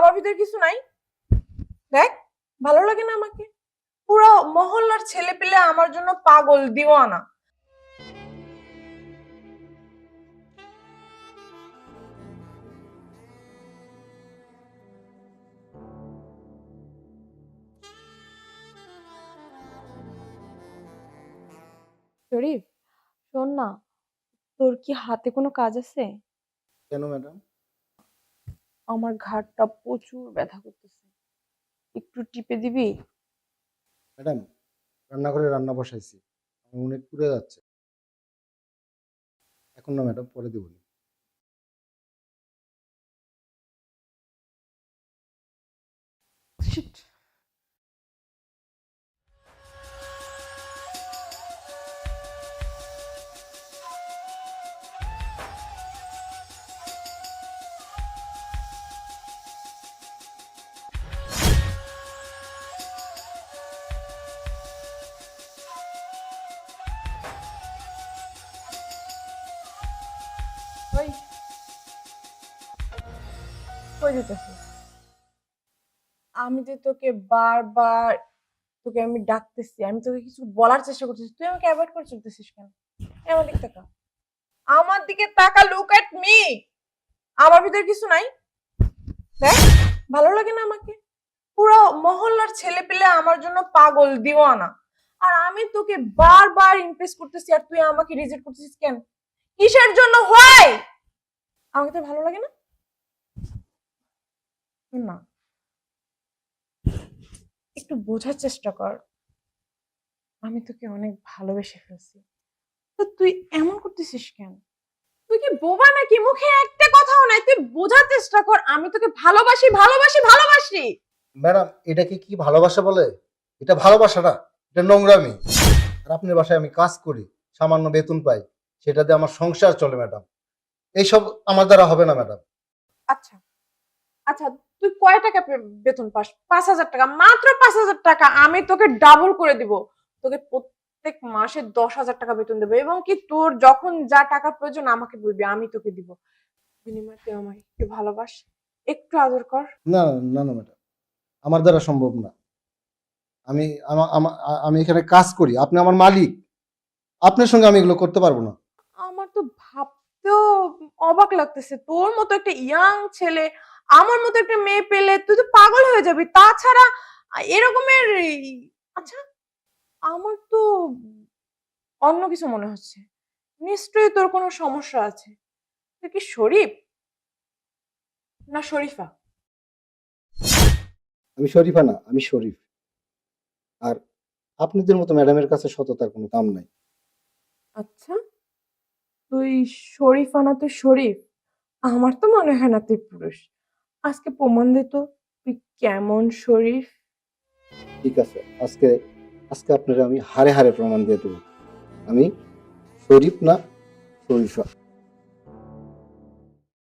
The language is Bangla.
আমার ভিতরে কিছু নাই? দেখ, ভালো লাগে না আমাকে? পুরো মহল্লার ছেলে পেলে আমার জন্য পাগল, দিওয়ানা। শরীফ, শোন না, তোর কি হাতে কোনো কাজ আছে? কেন ম্যাডাম? আমার ঘাড়টা প্রচুর ব্যথা করতেছে। একটু টিপে দিবি? ম্যাডাম রান্নাঘরে রান্না বসাইছি। আমার অনেক পুড়ে যাচ্ছে। এখন না ম্যাডাম পরে দেবো Shit. কই আমি যে তোকে বারবার তোকে আমি ডাকতেছি, আমি তোকে কিছু বলার চেষ্টা করতেছি, তুই আমাকে অ্যাভয়েড করে চলতেছিস কেন? আমার দিকে তাকা আমার দিকে তাকা লুক এট মি আমার ভিতরে কিছু নাই। দেখ, ভালো লাগে না আমাকে? পুরো মহল্লার ছেলে পেলে আমার জন্য পাগল দিও দিওয়ানা। আর আমি তোকে বারবার ইমপ্রেস করতেছি, আর তুই আমাকে রিজেক্ট করতেছিস কেন? কিসের জন্য হয়? আমাকে তো ভালো লাগে না। না। একটু বোঝার চেষ্টা কর। আমি তোকে অনেক ভালোবেসে ফেলছি। তো তুই এমন করতেছিস কেন? তুই কি বোবা নাকি? মুখে একটা কথাও নাই। তুই বোঝার চেষ্টা কর। আমি তোকে ভালোবাসি ভালোবাসি ভালোবাসি। ম্যাডাম, এটাকে কি ভালোবাসা বলে? এটা ভালোবাসা না। এটা নোংরামি। আর আপনার বাসায় আমি কাজ করি, সামান্য বেতন পাই। সেটা দিয়ে আমার সংসার চলে ম্যাডাম। এইসব আমার দ্বারা হবে না ম্যাডাম। আচ্ছা। আচ্ছা তুই কয় টাকা বেতন পাস? পাঁচ হাজার টাকা। মাত্র পাঁচ হাজার টাকা। আমি তোকে ডাবল করে দিব। তোকে প্রত্যেক মাসে দশ হাজার টাকা বেতন দেবো। এবং কি তোর যখন যা টাকার প্রয়োজন আমাকে বলবি আমি তোকে দিব। বিনিময়ে তুই আমাকে একটু ভালোবাস। একটু আদর কর। না না না ম্যাডাম। আমার দ্বারা সম্ভব না। আমি আমা- এখানে কাজ করি। আপনি আমার মালিক। আপনার সঙ্গে আমি এগুলো করতে পারব না। ভাবতেও অবাক লাগতেছে। তোর মতো একটা ইয়াং ছেলে আমার মতো একটা মেয়ে পেলে তুই তো পাগল হয়ে যাবি। তাছাড়া এরকমের আচ্ছা আমার তো অন্য কিছু মনে হচ্ছে। নিশ্চয়ই তোর কোনো সমস্যা আছে। তুই কি শরীফ? না শরীফা। আমি শরীফা না আমি শরীফ। আর আপনাদের মতো ম্যাডামের কাছে সততার কোনো কাম নাই। আচ্ছা। তুই শরীফ আনা তুই শরীফ। আমার তো মনে হয় না তুই পুরুষ। আজকে প্রমাণ দিত তো, তুই কেমন শরীফ? ঠিক আছে, আজকে আজকে আপনারা আমি হারে হারে প্রমাণ দিয়ে দেবো। আমি শরীফ না শরীফা